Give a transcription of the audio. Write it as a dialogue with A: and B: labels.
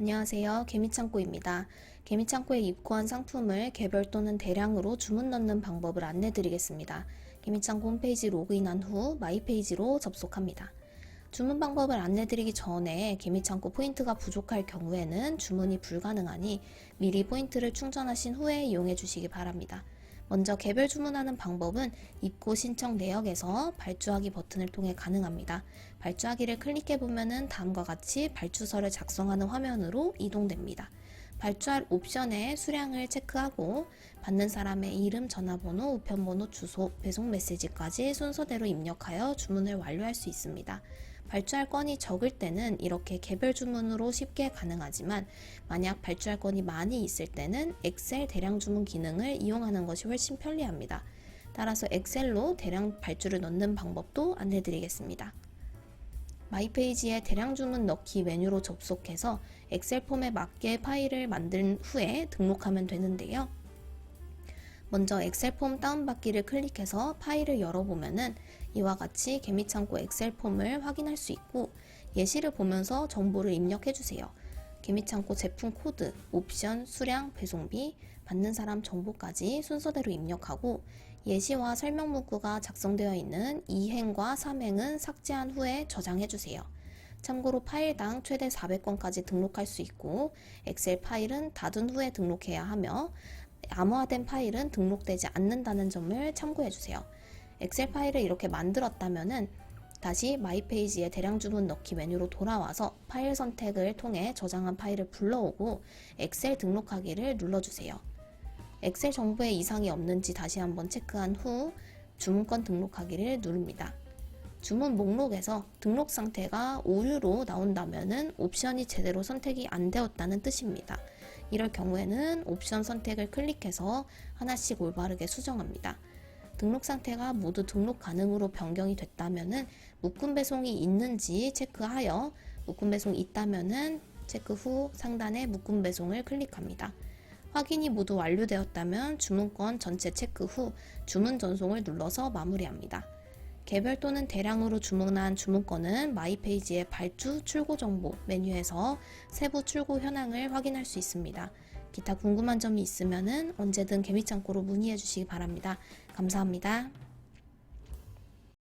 A: 안녕하세요. 개미창고입니다. 개미창고에 입고한 상품을 개별 또는 대량으로 주문 넣는 방법을 안내 드리겠습니다. 개미창고 홈페이지 로그인한 후 마이 페이지로 접속합니다. 주문 방법을 안내 드리기 전에 개미창고 포인트가 부족할 경우에는 주문이 불가능하니 미리 포인트를 충전하신 후에 이용해 주시기 바랍니다. 먼저 개별 주문하는 방법은 입고 신청 내역에서 발주하기 버튼을 통해 가능합니다. 발주하기를 클릭해 보면은 다음과 같이 발주서를 작성하는 화면으로 이동됩니다. 발주할 옵션의 수량을 체크하고 받는 사람의 이름, 전화번호, 우편번호, 주소, 배송 메시지까지 순서대로 입력하여 주문을 완료할 수 있습니다. 발주할 건이 적을 때는 이렇게 개별 주문으로 쉽게 가능하지만 만약 발주할 건이 많이 있을 때는 엑셀 대량 주문 기능을 이용하는 것이 훨씬 편리합니다. 따라서 엑셀로 대량 발주를 넣는 방법도 안내드리겠습니다. 마이페이지에 대량 주문 넣기 메뉴로 접속해서 엑셀 폼에 맞게 파일을 만든 후에 등록하면 되는데요. 먼저 엑셀 폼 다운받기를 클릭해서 파일을 열어보면은 이와 같이 개미창고 엑셀 폼을 확인할 수 있고 예시를 보면서 정보를 입력해 주세요. 개미창고 제품 코드, 옵션, 수량, 배송비, 받는 사람 정보까지 순서대로 입력하고 예시와 설명 문구가 작성되어 있는 2행과 3행은 삭제한 후에 저장해 주세요. 참고로 파일당 최대 400건까지 등록할 수 있고 엑셀 파일은 닫은 후에 등록해야 하며 암호화된 파일은 등록되지 않는다는 점을 참고해 주세요. 엑셀 파일을 이렇게 만들었다면은 다시 마이 페이지에 대량 주문 넣기 메뉴로 돌아와서 파일 선택을 통해 저장한 파일을 불러오고 엑셀 등록하기를 눌러주세요. 엑셀 정보에 이상이 없는지 다시 한번 체크한 후 주문건 등록하기를 누릅니다. 주문 목록에서 등록 상태가 오류로 나온다면은 옵션이 제대로 선택이 안 되었다는 뜻입니다. 이럴 경우에는 옵션 선택을 클릭해서 하나씩 올바르게 수정합니다. 등록 상태가 모두 등록 가능으로 변경이 됐다면은 묶음 배송이 있는지 체크하여 묶음 배송이 있다면은 체크 후 상단에 묶음 배송을 클릭합니다. 확인이 모두 완료되었다면 주문건 전체 체크 후 주문 전송을 눌러서 마무리합니다. 개별 또는 대량으로 주문한 주문건은 마이페이지의 발주 출고 정보 메뉴에서 세부 출고 현황을 확인할 수 있습니다. 기타 궁금한 점이 있으면 언제든 개미창고로 문의해 주시기 바랍니다. 감사합니다.